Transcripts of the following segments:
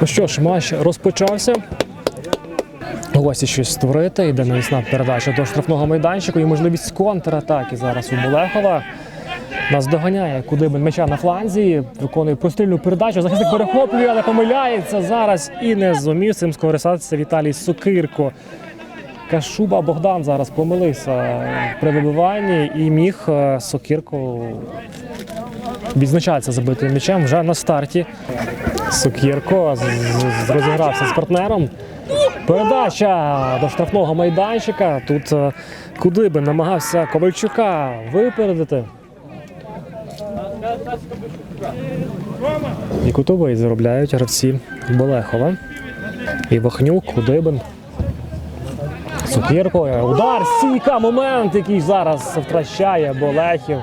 Ну що ж, матч розпочався. Гості щось створити. Йде навісна передача до штрафного майданчику і можливість контратаки зараз у Болехова. Нас доганяє куди би м'яча на фланзі, виконує прострільну передачу. Захисник перехоплює, але помиляється зараз і не зумів цим скористатися Віталій Сокирко. Кашуба Богдан зараз помилився при вибиванні і міг е, Сокирко відзначається забитим м'ячем вже на старті. Сокірко розігрався з партнером. Передача до штрафного майданчика. Тут е, куди би намагався Ковальчука випередити. І кутовий заробляють гравці Болехова. І Вахнюк, Кудибин. Сокірко. Удар, стійка, момент, який зараз втрачає Болехів.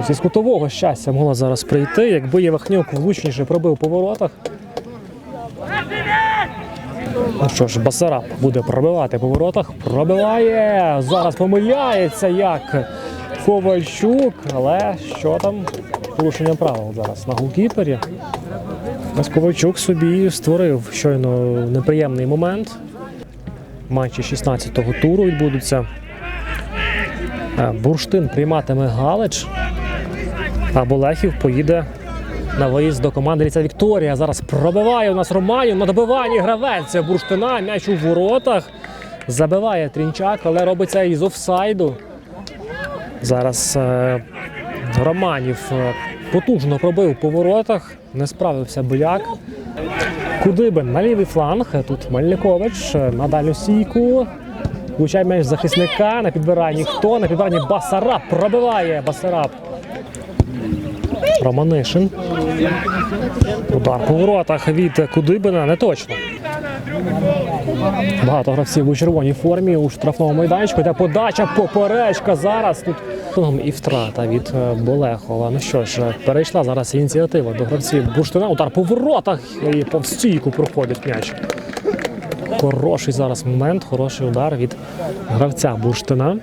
Ось із кутового щастя могло зараз прийти, якби Євахнюк влучніше пробив по воротах. Ну що ж, Басараб буде пробивати по воротах. Пробиває. Зараз помиляється як Ковальчук. Але що там? Порушення правил зараз на голкіпері. Ось Ковальчук собі створив щойно неприємний момент. Матчі 16-го туру відбудуться. Е, Бурштин прийматиме Галич, а Болехів поїде на виїзд до команди Ліця Вікторія. Зараз пробиває у нас Романів на добиванні гравець Бурштина. М'яч у воротах. Забиває Трінчак, але робиться із офсайду. Зараз е, Романів е, потужно пробив по воротах. Не справився Боляк. Кудибин на лівий фланг. Тут Мельникович е, на дальню стійку. Влучає м'яч захисника на підбиранні. Хто на підбиранні Басараб пробиває Басараб. Романишин. Удар по воротах від Кудибина не точно. Багато гравців у червоній формі у штрафному майданчику. Йде подача поперечка зараз. Тут і втрата від е, Болехова. Ну що ж, перейшла зараз ініціатива до гравців Бурштина. Удар по воротах і по стійку проходить м'яч. Хороший зараз момент, хороший удар від гравця Бурштина.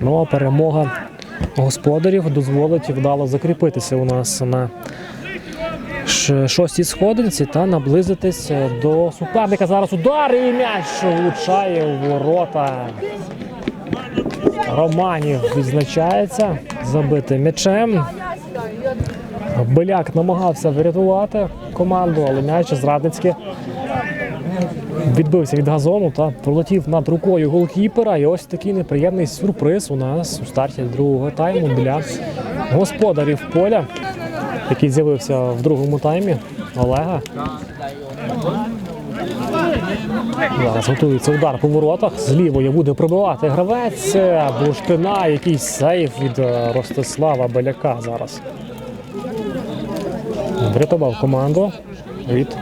Ну а перемога господарів дозволить вдало закріпитися у нас на шостій сходинці та наблизитись до суперника. Зараз удар і м'яч влучає у ворота. Романів відзначається забитим м'ячем. Беляк намагався врятувати команду, але м'яч зрадницьки відбився від газону та пролетів над рукою голкіпера. І ось такий неприємний сюрприз у нас у старті другого тайму для господарів поля, який з'явився в другому таймі. Олега. Зараз готується удар по воротах. З лівої буде пробивати гравець. Бурштина, якийсь сейф від е, Ростислава Беляка зараз. Врятував команду від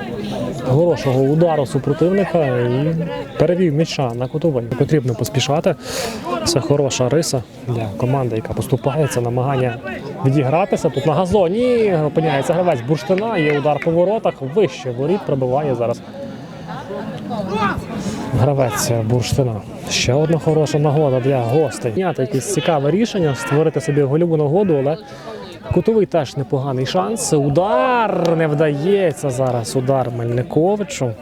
хорошого удару супротивника і перевів м'яча на кутовий. Не Потрібно поспішати. Це хороша риса для команди, яка поступається, намагання відігратися. Тут на газоні опиняється гравець бурштина, є удар по воротах, вище воріт пробиває зараз. Гравець бурштина. Ще одна хороша нагода для гостей. Зняти якесь цікаве рішення, створити собі гольову нагоду, але кутовий теж непоганий шанс. Удар не вдається зараз. Удар Мельниковичу.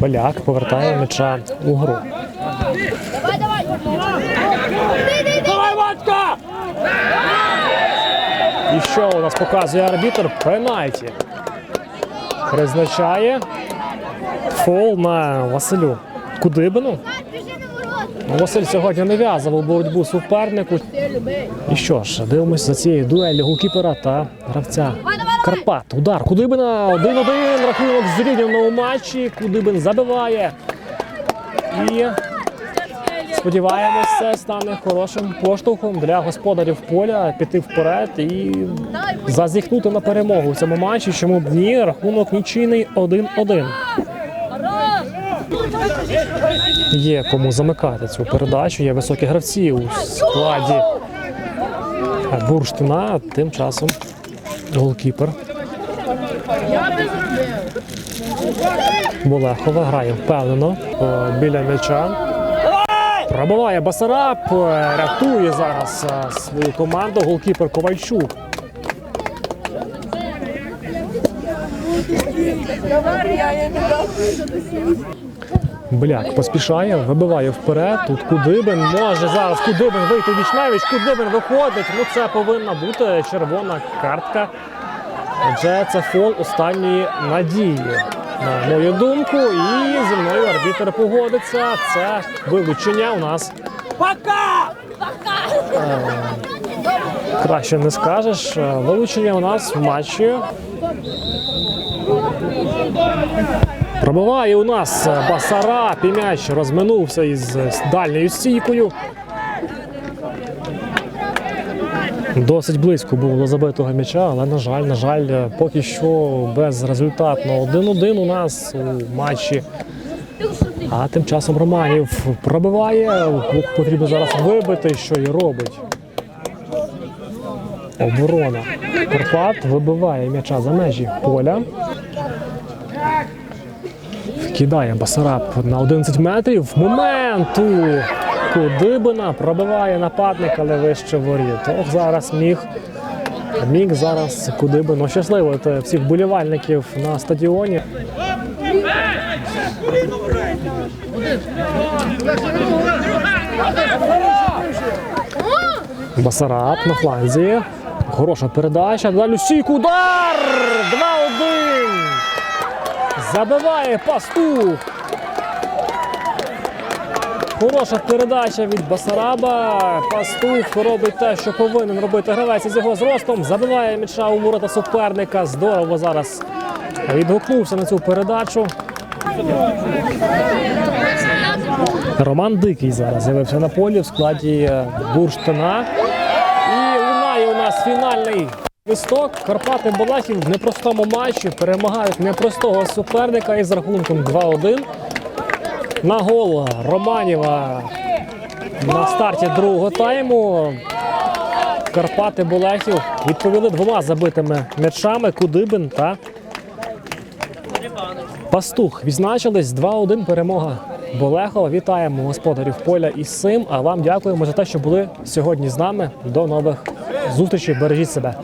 Беляк повертає м'яча у гру. Давай, давай. Давай, Ватка! І що у нас показує арбітр? Пенальті. Призначає фол на Василю Кудибину. Ну, Василь сьогодні нав'язував боротьбу супернику. І що ж, дивимося за цією дуелью голкіпера та гравця Карпат. Удар Кудибина 1-1. Рахунок зрівняв у матчі. Кудибин забиває. І Сподіваємось, це стане хорошим поштовхом для господарів поля піти вперед і зазіхнути на перемогу в цьому матчі. Чому б ні? Рахунок нічийний 1-1. Є кому замикати цю передачу, є високі гравці у складі бурштина. Тим часом голкіпер. Болехова грає впевнено біля м'яча. Пробиває Басараб, рятує зараз е, свою команду голкіпер Ковальчук. Бляк поспішає, вибиває вперед. Тут Кудибин може зараз Кудибин вийти віч навіч. Кудибин виходить. Ну це повинна бути червона картка. Адже це фол останньої надії. На мою думку, і зі мною арбітр погодиться. Це вилучення у нас. Е, Краще не скажеш. Е, Вилучення у нас в матчі. Пробиває у нас Басара, і м'яч розминувся із з дальньою стійкою. Досить близько було забитого м'яча, але, на жаль, на жаль, поки що безрезультатно. 1-1 у нас у матчі. А тим часом Романів пробиває. Потрібно зараз вибити, що і робить. Оборона. Карпат вибиває м'яча за межі поля. Кидає Басараб на 11 метрів. Моменту Кудибина пробиває нападник, але вище воріт. Ох, зараз міг. Міг зараз Кудибин ощасливити всіх болівальників на стадіоні. Басараб на фланзі. Хороша передача. Далі стійку удар! 2-1! Забиває пастух. Хороша передача від Басараба. Пастух робить те, що повинен робити гравець із його зростом. Забиває м'яча у ворота суперника. Здорово зараз відгукнувся на цю передачу. Роман Дикий зараз з'явився на полі в складі бурштина. І лунає у нас фінальний листок. Карпати Балахів в непростому матчі перемагають непростого суперника із рахунком 2-1. На гол Романєва на старті другого тайму. Карпати Болехів відповіли двома забитими м'ячами Кудибин та Пастух. Відзначились 2-1 перемога Болехова. Вітаємо господарів поля із цим. А вам дякуємо за те, що були сьогодні з нами. До нових зустрічей. Бережіть себе.